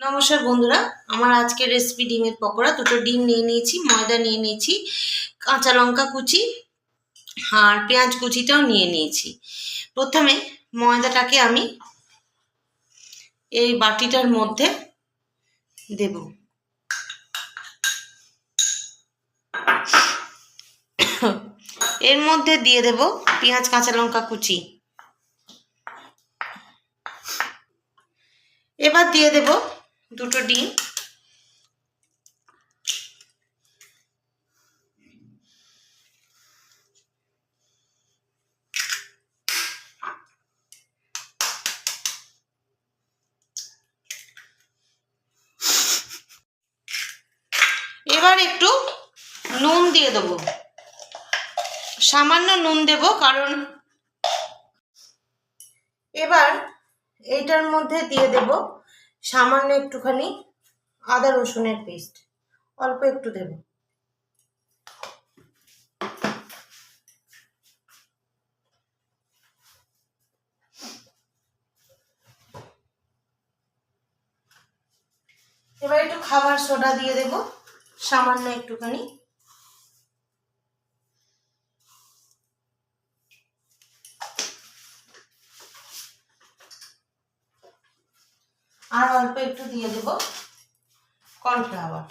নমস্কার বন্ধুরা, আমার আজকের রেসিপি ডিমের পকোড়া। দুটো ডিম নিয়ে নিয়েছি, ময়দা নিয়ে নিয়েছি, কাঁচা লঙ্কা কুচি আর পেঁয়াজ কুচিটাও নিয়ে নিয়েছি। প্রথমে ময়দাটাকে আমি এই বাটিটার মধ্যে দেব। এর মধ্যে দিয়ে দেব পেঁয়াজ, কাঁচা লঙ্কা কুচি। এবার দিয়ে দেব দুটো ডিম। এবার একটু নুন দিয়ে দেবো। সামান্য নুন দেব কারণ এবার এইটার মধ্যে দিয়ে দেব সামান্য একটুখানি আদা রসুনের পেস্ট। অল্প একটু দেব। এবার একটু খাবার সোডা দিয়ে দেব, সামান্য একটুখানি আর অল্প একটু দিয়ে দেব। কর্নফ্লাওয়ার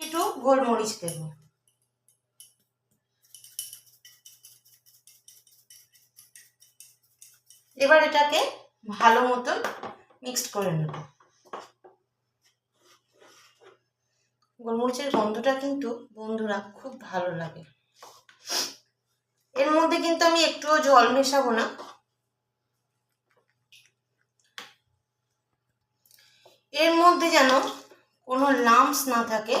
একটু গোলমরিচ দেব। এবার এটাকে ভালো মতন মিক্সড করে নেব। গোলমরিচের গন্ধটা কিন্তু বন্ধুরা খুব ভালো লাগে। এর মধ্যে কিন্তু আমি একটুও জল মেশাবো না। এর মধ্যে যেন কোনো লাম্পস না থাকে,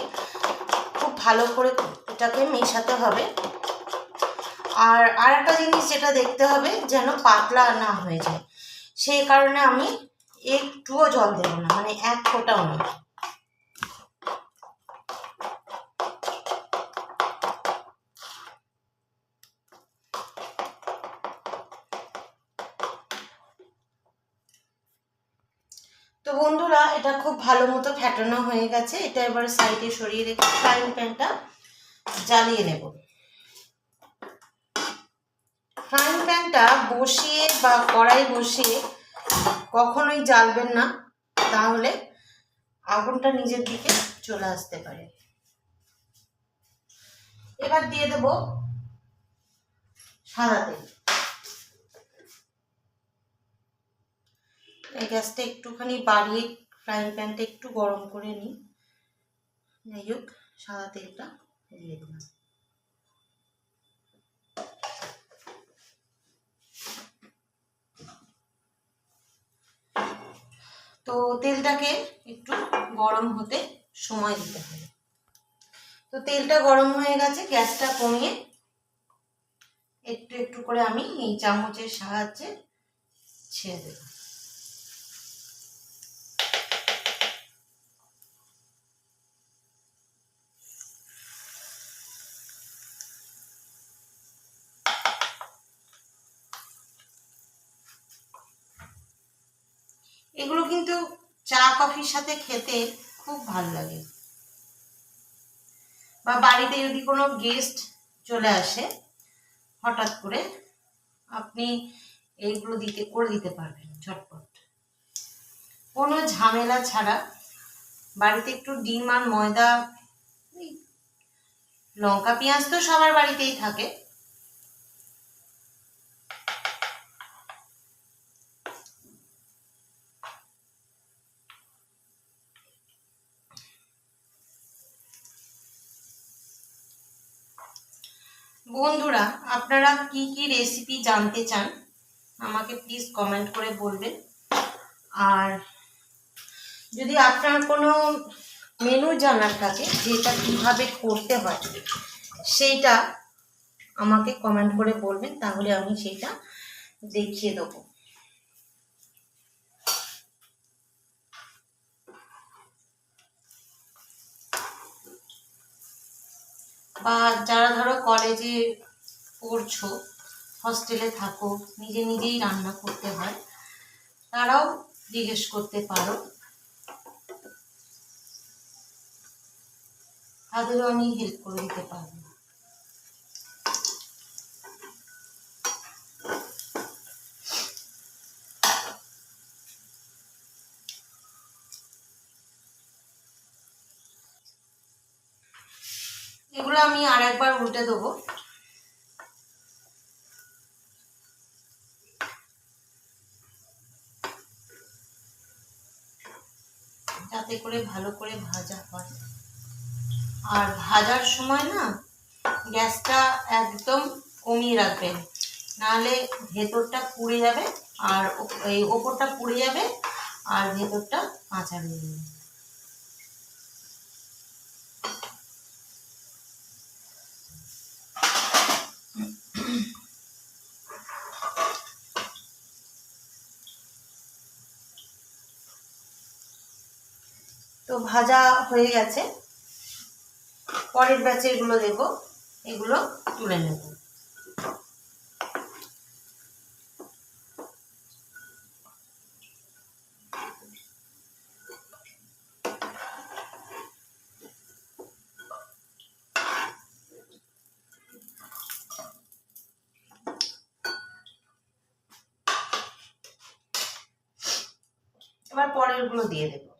খুব ভালো করে এটাকে মেশাতে হবে। আর আর একটা জিনিস যেটা দেখতে হবে যেন পাতলা না হয়ে যায়। সেই কারণে আমি একটুও জল দেবো না মানে এক ফোঁটাও না। খুব ভালো মতো ফ্যাটানো হয়ে গেছে। এটা এবার সাইডে সরিয়ে রেখে ফ্রাইং প্যানটা জ্বালিয়ে নেব। ফ্রাইং প্যানটা বসিয়ে বা কড়াই বসিয়ে কখনোই জ্বালবেন না। তাহলে আগুনটা নিজের দিকে চলে আসতে পারে। এবার দিয়ে দেব সাদা তেল। এই গ্যাসটা একটুখানি বাড়িয়ে ফ্রাইং প্যানটা একটু গরম করে নিই। যাই হোক, সাদা তেলটা দিয়ে দিলাম। তো তেলটাকে একটু গরম হতে সময় দিতে হবে। তো তেলটা গরম হয়ে গেছে, গ্যাসটা কমিয়ে একটু একটু করে আমি এই চামচের সাহায্যে ছেড়ে দেবো এগুলো কিন্তু চা কফির সাথে খেতে খুব ভালো লাগে। বা বাড়িতে যদি কোনো গেস্ট চলে আসে, হঠাৎ করে আপনি এইগুলো দিতে, করে দিতে পারবেন ঝটপট। কোনো ঝামেলা ছাড়া বাড়িতে একটু ডিম আর ময়দা লঙ্কা, পেঁয়াজ তো সবার বাড়িতেই থাকে। বন্ধুরা, আপনারা কি কি রেসিপি জানতে চান, আমাকে প্লিজ কমেন্ট করে বলবেন। আর যদি আপনার কোনো মেনু জানার থাকে, যেটা কীভাবে করতে হয়, সেইটা আমাকে কমেন্ট করে বলবেন, তাহলে আমি সেটা দেখিয়ে দেবো। বা যারা ধরো কলেজে পড়ছো হস্টেলে থাকো, নিজে নিজেই রান্না করতে হয়, তারাও জিজ্ঞেস করতে পারো। তাদেরও আমি হেল্প করে দিতে পারব। এগুলো আমি আর একবার উল্টে দেবো। যাতে করে ভালো করে ভাজা হয়। আর ভাজার সময় না, গ্যাসটা একদম কমিয়ে রাখবেন। নাহলে ভেতরটা পুড়ে যাবে আর এই ওপরটা পুড়ে যাবে আর ভেতরটা কাঁচা রয়ে যাবে। তো ভাজা হয়ে গেছে। পরের ব্যাচে এগুলো দেব। এগুলো তুলে নেব। এবার পরেরগুলো দিয়ে দেবো।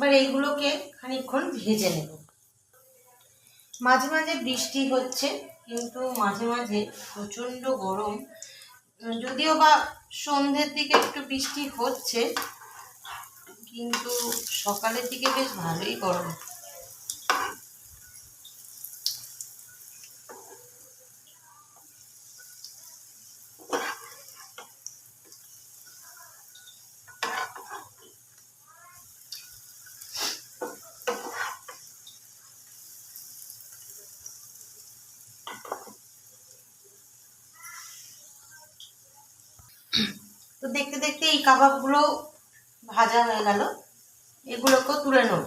এবার এইগুলোকে খানিক্ষণ ভেজে নেব। মাঝে মাঝে বৃষ্টি হচ্ছে, কিন্তু মাঝে মাঝে প্রচণ্ড গরম। যদিও বা সন্ধ্যের দিকে একটু বৃষ্টি হচ্ছে, কিন্তু সকালের দিকে বেশ ভালোই গরম। দেখতে দেখতে এই কাবাবগুলো ভাজা হয়ে গেল। এগুলোকেও তুলে নেব।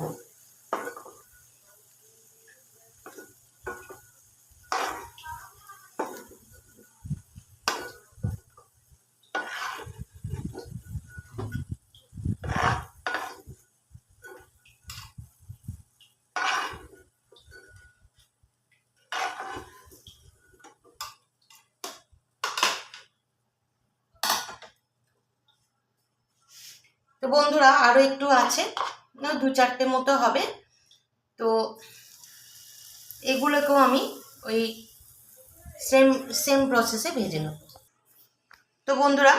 বন্ধুরা আরও একটু আছে, না, দু চারটে মতো হবে। তো এগুলোকেও আমি ওই সেম সেম প্রসেসে ভেজে নেব। তো বন্ধুরা,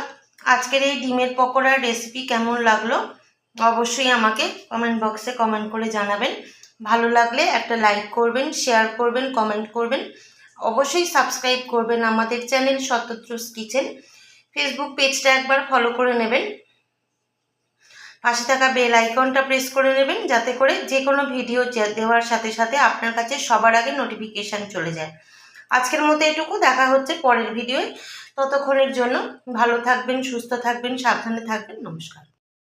আজকের এই ডিমের পকোড়ার রেসিপি কেমন লাগল? অবশ্যই আমাকে কমেন্ট বক্সে কমেন্ট করে জানাবেন। ভালো লাগলে একটা লাইক করবেন শেয়ার করবেন কমেন্ট করবেন। অবশ্যই সাবস্ক্রাইব করবেন আমাদের চ্যানেল শতদ্রুস কিচেন ফেসবুক পেজটা একবার ফলো করে নেবেন। পাশে থাকা বেল আইকনটা প্রেস করে নেবেন, যাতে করে যে কোনো ভিডিও দেওয়ার সাথে সাথে আপনার কাছে সবার আগে নোটিফিকেশান চলে যায়। আজকের মতো এটুকু, দেখা হচ্ছে পরের ভিডিওয়ে ততক্ষণের জন্য ভালো থাকবেন, সুস্থ থাকবেন, সাবধানে থাকবেন, নমস্কার।